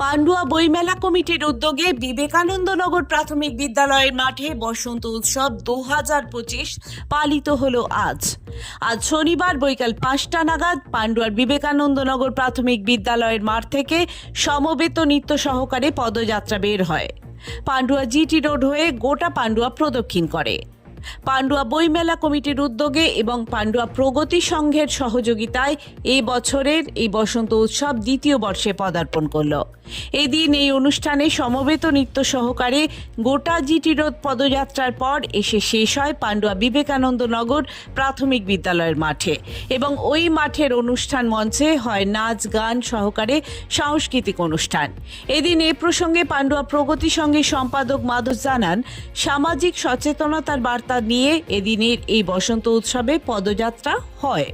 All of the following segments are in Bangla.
পান্ডুয়া বইমেলা কমিটির উদ্যোগে বিবেকানন্দনগর প্রাথমিক বিদ্যালয়ের মাঠে বসন্ত উৎসব দু হাজার পঁচিশ পালিত হলো আজ। আজ শনিবার বৈকাল পাঁচটা নাগাদ পান্ডুয়ার বিবেকানন্দনগর প্রাথমিক বিদ্যালয়ের মাঠ থেকে সমবেত নৃত্য সহকারে পদযাত্রা বের হয়। পান্ডুয়া জিটি রোড হয়ে গোটা পান্ডুয়া প্রদক্ষিণ করে। পান্ডুয়া বইমেলা কমিটির উদ্যোগে এবং পান্ডুয়া প্রগতি সংঘের সহযোগিতায় এই বছরের এই বসন্ত উৎসব দ্বিতীয় বর্ষে পদার্পণ করল। এই দিন এই অনুষ্ঠানে সমবেত নৃত্য সহকারে গোটা জিটি রোড পদযাত্রার পর এসে শেষ হয় পান্ডুয়া বিবেকানন্দ নগর প্রাথমিক বিদ্যালয়ের মাঠে এবং ওই মাঠের অনুষ্ঠান মঞ্চে হয় নাচ, গান সহকারে সাংস্কৃতিক অনুষ্ঠান। এদিন এ প্রসঙ্গে পান্ডুয়া প্রগতি সংঘের সম্পাদক মাধব জানান, সামাজিক সচেতনতার বার্তা নিয়ে এদিনের এই বসন্ত উৎসবে পদযাত্রা হয়।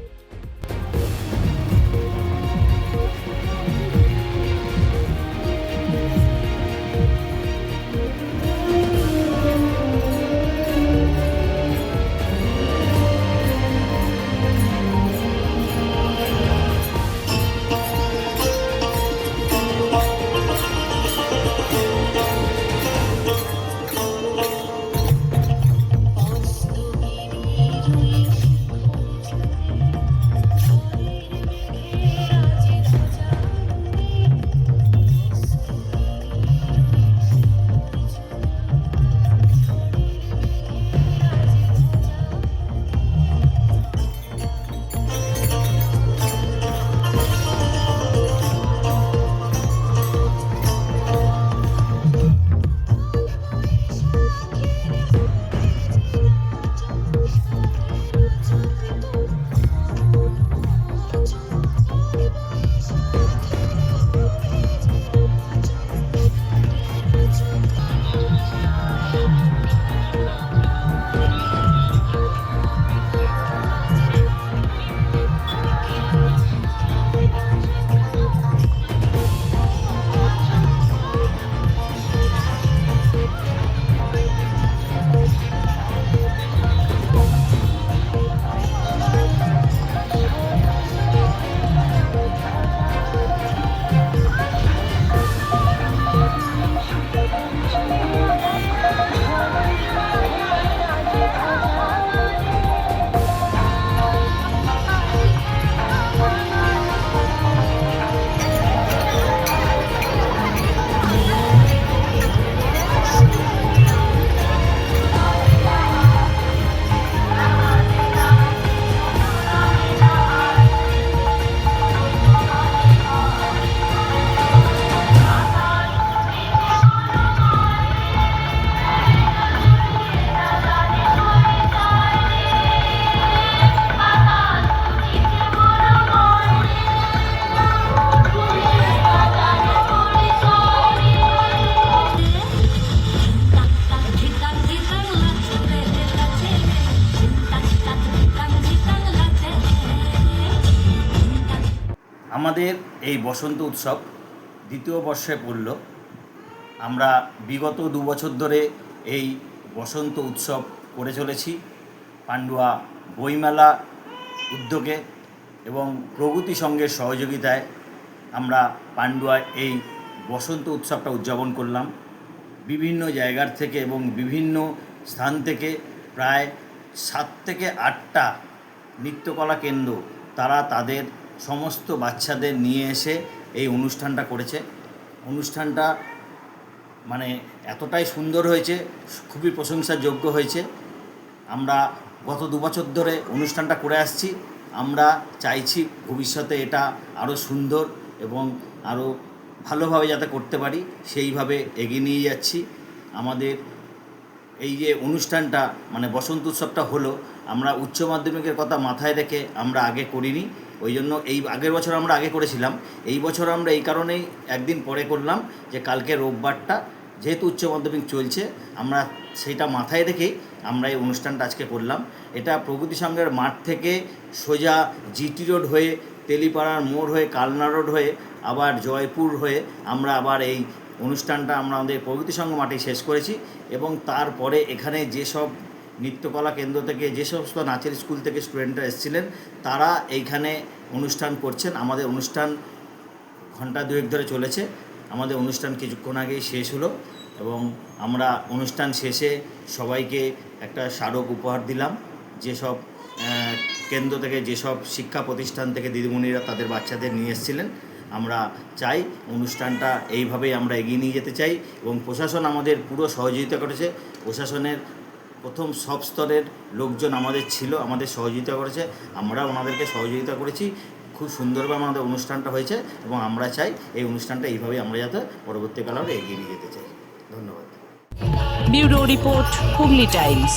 আমাদের এই বসন্ত উৎসব দ্বিতীয় বর্ষে পড়ল। আমরা বিগত দু বছর ধরে এই বসন্ত উৎসব করে চলেছি। পান্ডুয়া বইমেলা উদ্যোগে এবং প্রগতি সংঘের সহযোগিতায় আমরা পান্ডুয়ায় এই বসন্ত উৎসবটা উদযাপন করলাম। বিভিন্ন জায়গার থেকে এবং বিভিন্ন স্থান থেকে প্রায় সাত থেকে আটটা নৃত্যকলা কেন্দ্র তারা তাদের সমস্ত বাচ্চাদের নিয়ে এসে এই অনুষ্ঠানটা করেছে। অনুষ্ঠানটা মানে এতটাই সুন্দর হয়েছে, খুবই প্রশংসার যোগ্য হয়েছে। আমরা গত দু বছর ধরে অনুষ্ঠানটা করে আসছি। আমরা চাইছি ভবিষ্যতে এটা আরও সুন্দর এবং আরও ভালোভাবে যাতে করতে পারি, সেইভাবে এগিয়ে নিয়ে যাচ্ছি। আমাদের এই যে অনুষ্ঠানটা মানে বসন্ত উৎসবটা হলো, আমরা উচ্চ মাধ্যমিকের কথা মাথায় রেখে আমরা আগে করিনি। ওই জন্য এই আগের বছর আমরা আগে করেছিলাম। এই বছর আমরা এই কারণেই একদিন পরে করলাম যে কালকে রোববারটা যেহেতু উচ্চ মাধ্যমিক চলছে, আমরা সেইটা মাথায় রেখেই আমরা এই অনুষ্ঠানটা আজকে করলাম। এটা প্রগতি সংঘের মাঠ থেকে সোজা জিটি রোড হয়ে, তেলিপাড়ার মোড় হয়ে, কালনা রোড হয়ে, আবার জয়পুর হয়ে আমরা আবার এই অনুষ্ঠানটা আমরা আমাদের প্রগতি সংঘ মাঠে শেষ করেছি এবং তারপরে এখানে যেসব নৃত্যকলা কেন্দ্র থেকে যে সমস্ত নাচের স্কুল থেকে স্টুডেন্টরা এসেছিলেন, তারা এইখানে অনুষ্ঠান করছেন। আমাদের অনুষ্ঠান ঘণ্টা দুয়েক ধরে চলেছে। আমাদের অনুষ্ঠান কিছুক্ষণ আগেই শেষ হলো এবং আমরা অনুষ্ঠান শেষে সবাইকে একটা স্মারক উপহার দিলাম। যেসব কেন্দ্র থেকে যেসব শিক্ষা প্রতিষ্ঠান থেকে দিদিমণিরা তাদের বাচ্চাদের নিয়ে এসেছিলেন, আমরা চাই অনুষ্ঠানটা এইভাবেই আমরা এগিয়ে নিয়ে যেতে চাই এবং প্রশাসন আমাদের পুরো সহযোগিতা করেছে। প্রশাসনের প্রথম সব স্তরের লোকজন আমাদের ছিল, আমাদের সহযোগিতা করেছে আমরা ওনাদেরকে সহযোগিতা করেছি। খুব সুন্দরভাবে আমাদের অনুষ্ঠানটা হয়েছে এবং আমরা চাই এই অনুষ্ঠানটা এইভাবেই আমরা যাতে পরবর্তীকালে আমরা এগিয়ে নিয়ে যেতে চাই। ধন্যবাদ। Report Times.